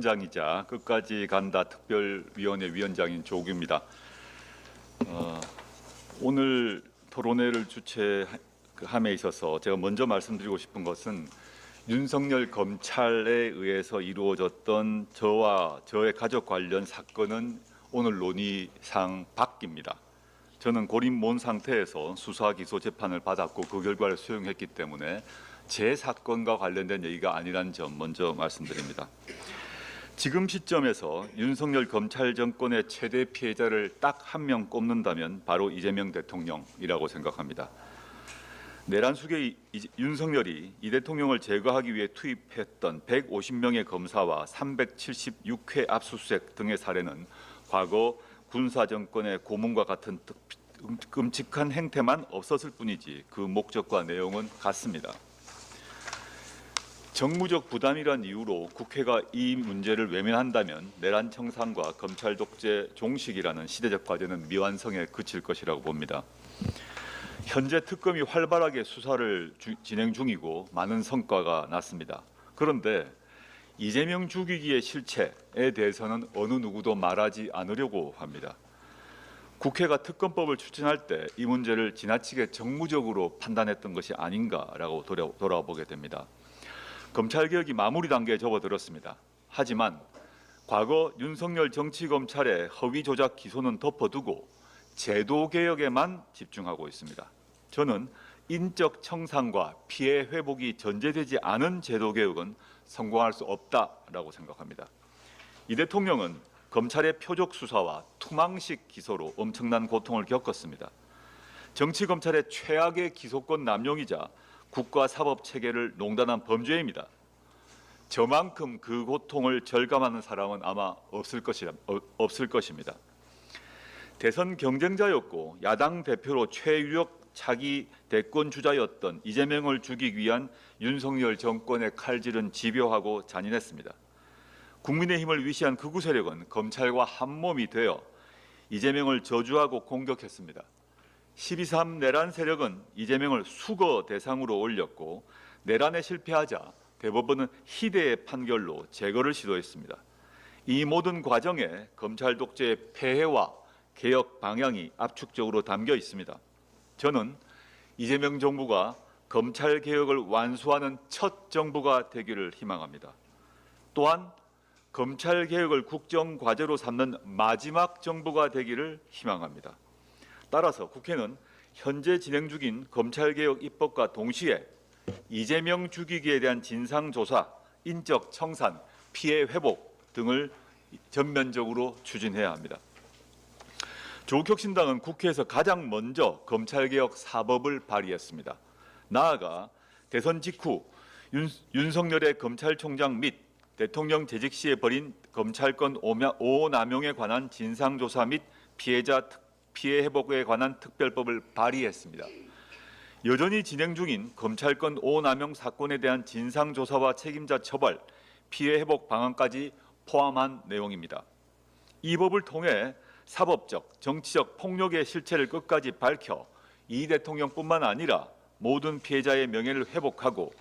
위원장이자 끝까지 간다 특별위원회 위원장인 조규입니다. 어, 오늘 토론회를 주최함에 있어서 제가 먼저 말씀드리고 싶은 것은 윤석열 검찰에 의해서 이루어졌던 저와 저의 가족 관련 사건은 오늘 논의상 바뀝니다. 저는 고립몬 상태에서 수사 기소 재판을 받았고 그 결과를 수용했기 때문에 제 사건과 관련된 얘기가 아니라는 점 먼저 말씀드립니다. 지금 시점에서 윤석열 검찰 정권의 최대 피해자를 딱 한 명 꼽는다면 바로 이재명 대통령이라고 생각합니다. 내란 수계 윤석열이 이 대통령을 제거하기 위해 투입했던 150명의 검사와 376회 압수수색 등의 사례는 과거 군사 정권의 고문과 같은 특- 끔찍한 행태만 없었을 뿐이지 그 목적과 내용은 같습니다. 정무적 부담이란 이유로 국회가 이 문제를 외면한다면 내란 청산과 검찰 독재 종식이라는 시대적 과제는 미완성에 그칠 것이라고 봅니다. 현재 특검이 활발하게 수사를 주- 진행 중이고 많은 성과가 났습니다. 그런데 이재명 죽이기의 실체에 대해서는 어느 누구도 말하지 않으려고 합니다. 국회가 특검법을 추진할 때 이 문제를 지나치게 정무적으로 판단했던 것이 아닌가라고 돌아- 돌아보게 됩니다. 검찰 개혁이 마무리 단계에 접어들었습니다. 하지만 과거 윤석열 정치검찰의 허위 조작 기소는 덮어두고 제도 개혁에만 집중하고 있습니다. 저는 인적 청산과 피해 회복이 전제되지 않은 제도 개혁은 성공할 수 없다라고 생각합니다. 이 대통령은 검찰의 표적 수사와 투망식 기소로 엄청난 고통을 겪었습니다. 정치 검찰의 최악의 기소권 남용이자 국가 사법 체계를 농단한 범죄입니다. 저만큼 그 고통을 절감하는 사람은 아마 없을 것이라 어, 없을 것입니다. 대선 경쟁자였고 야당 대표로 최유력 차기 대권 주자였던 이재명을 죽이기 위한 윤석열 정권의 칼질은 집요하고 잔인했습니다. 국민의힘을 위시한 극우 세력은 검찰과 한몸이 되어 이재명을 저주하고 공격했습니다. 12.3 내란 세력은 이재명을 수거 대상으로 올렸고 내란에 실패하자 대법원은 희대의 판결로 제거를 시도했습니다. 이 모든 과정에 검찰 독재의 폐해와 개혁 방향이 압축적으로 담겨 있습니다. 저는 이재명 정부가 검찰 개혁을 완수하는 첫 정부가 되기를 희망합니다. 또한 검찰 개혁을 국정 과제로 삼는 마지막 정부가 되기를 희망합니다. 따라서 국회는 현재 진행 중인 검찰 개혁 입법과 동시에 이재명 죽이기에 대한 진상 조사, 인적 청산, 피해 회복 등을 전면적으로 추진해야 합니다. 조국혁신당은 국회에서 가장 먼저 검찰개혁 사법을 발의했습니다. 나아가 대선 직후 윤, 윤석열의 검찰총장 및 대통령 재직 시에 벌인 검찰권 오남용에 관한 진상조사 및 피해자 특- 피해 회복에 관한 특별법을 발의했습니다. 여전히 진행 중인 검찰권 오남용 사건에 대한 진상 조사와 책임자 처벌, 피해 회복 방안까지 포함한 내용입니다. 이 법을 통해 사법적, 정치적 폭력의 실체를 끝까지 밝혀 이 대통령뿐만 아니라 모든 피해자의 명예를 회복하고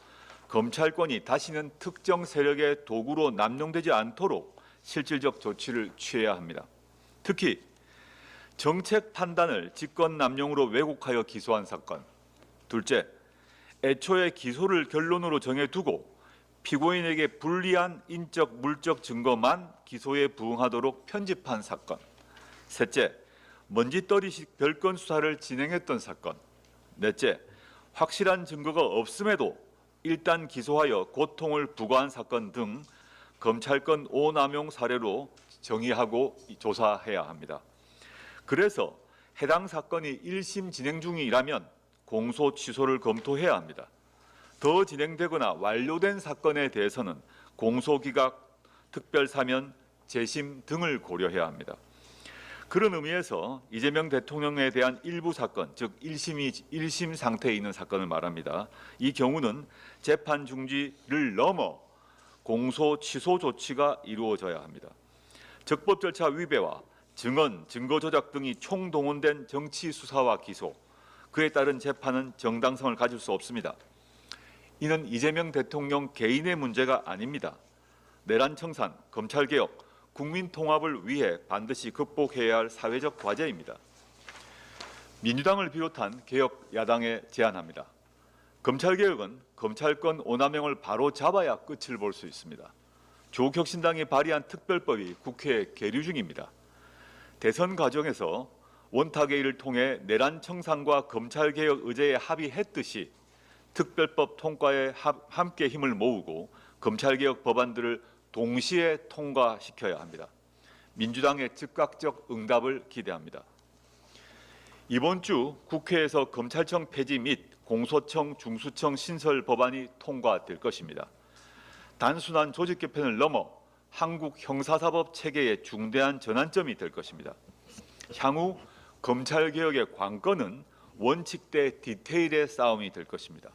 검찰권이 다시는 특정 세력의 도구로 남용되지 않도록 실질적 조치를 취해야 합니다. 특히 정책 판단을 직권 남용으로 왜곡하여 기소한 사건. 둘째, 애초에 기소를 결론으로 정해두고 피고인에게 불리한 인적 물적 증거만 기소에 부응하도록 편집한 사건. 셋째, 먼지떨이식 별건 수사를 진행했던 사건. 넷째, 확실한 증거가 없음에도 일단 기소하여 고통을 부과한 사건 등 검찰권 오남용 사례로 정의하고 조사해야 합니다. 그래서 해당 사건이 1심 진행 중이라면 공소 취소를 검토해야 합니다. 더 진행되거나 완료된 사건에 대해서는 공소기각, 특별사면, 재심 등을 고려해야 합니다. 그런 의미에서 이재명 대통령에 대한 일부 사건, 즉 1심이 1심 상태에 있는 사건을 말합니다. 이 경우는 재판 중지를 넘어 공소 취소 조치가 이루어져야 합니다. 적법 절차 위배와 증언, 증거 조작 등이 총동원된 정치 수사와 기소, 그에 따른 재판은 정당성을 가질 수 없습니다. 이는 이재명 대통령 개인의 문제가 아닙니다. 내란 청산, 검찰 개혁, 국민 통합을 위해 반드시 극복해야 할 사회적 과제입니다. 민주당을 비롯한 개혁 야당에 제안합니다. 검찰 개혁은 검찰권 오남용을 바로 잡아야 끝을 볼 수 있습니다. 조국혁신당이 발의한 특별법이 국회에 계류 중입니다. 대선 과정에서 원탁회의를 통해 내란 청산과 검찰 개혁 의제에 합의했듯이 특별법 통과에 합- 함께 힘을 모으고 검찰 개혁 법안들을 동시에 통과시켜야 합니다. 민주당의 즉각적 응답을 기대합니다. 이번 주 국회에서 검찰청 폐지 및 공소청 중수청 신설 법안이 통과될 것입니다. 단순한 조직 개편을 넘어 한국 형사사법 체계의 중대한 전환점이 될 것입니다. 향후 검찰 개혁의 관건은 원칙 대 디테일의 싸움이 될 것입니다.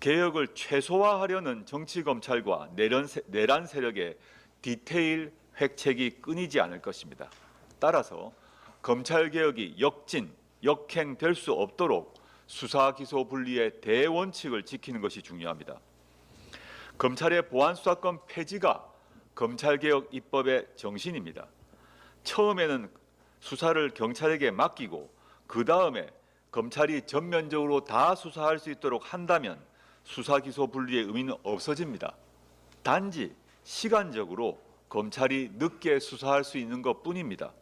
개혁을 최소화하려는 정치 검찰과 내란, 세력의 디테일 획책이 끊이지 않을 것입니다. 따라서 검찰 개혁이 역진, 역행될 수 없도록 수사 기소 분리의 대원칙을 지키는 것이 중요합니다. 검찰의 보안 수사권 폐지가 검찰 개혁 입법의 정신입니다. 처음에는 수사를 경찰에게 맡기고 그 다음에 검찰이 전면적으로 다 수사할 수 있도록 한다면 수사 기소 분리의 의미는 없어집니다. 단지 시간적으로 검찰이 늦게 수사할 수 있는 것 뿐입니다.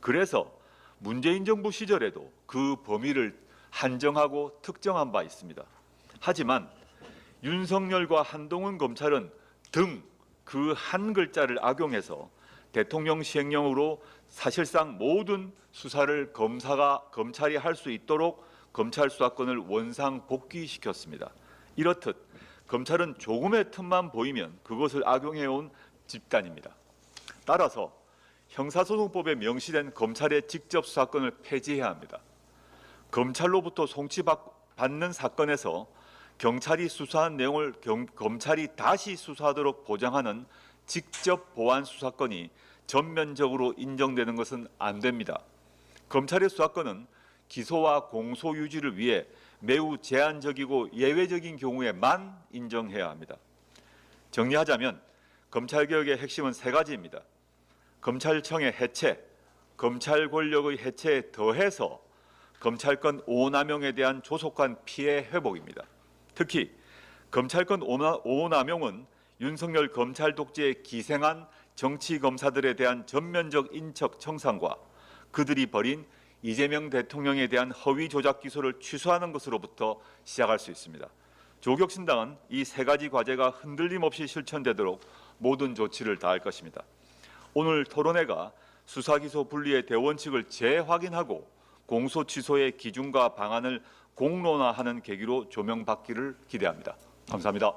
그래서 문재인 정부 시절에도 그 범위를 한정하고 특정한 바 있습니다. 하지만 윤석열과 한동훈 검찰은 등 그 한 글자를 악용해서 대통령 시행령으로 사실상 모든 수사를 검사가 검찰이 할 수 있도록 검찰 수사권을 원상 복귀시켰습니다. 이렇듯 검찰은 조금의 틈만 보이면 그것을 악용해 온 집단입니다. 따라서 형사소송법에 명시된 검찰의 직접 수사권을 폐지해야 합니다. 검찰로부터 송치받는 사건에서 경찰이 수사한 내용을 경- 검찰이 다시 수사하도록 보장하는 직접 보안 수사권이 전면적으로 인정되는 것은 안 됩니다. 검찰의 수사권은 기소와 공소 유지를 위해 매우 제한적이고 예외적인 경우에만 인정해야 합니다. 정리하자면 검찰 개혁의 핵심은 세 가지입니다. 검찰청의 해체, 검찰 권력의 해체에 더해서 검찰권 오남용에 대한 조속한 피해 회복입니다. 특히 검찰권 오남용은 윤석열 검찰 독재에 기생한 정치 검사들에 대한 전면적 인척 청산과 그들이 벌인 이재명 대통령에 대한 허위 조작 기소를 취소하는 것으로부터 시작할 수 있습니다. 조국신당은 이 세 가지 과제가 흔들림 없이 실천되도록 모든 조치를 다할 것입니다. 오늘 토론회가 수사 기소 분리의 대원칙을 재확인하고 공소 취소의 기준과 방안을 공론화하는 계기로 조명받기를 기대합니다. 감사합니다.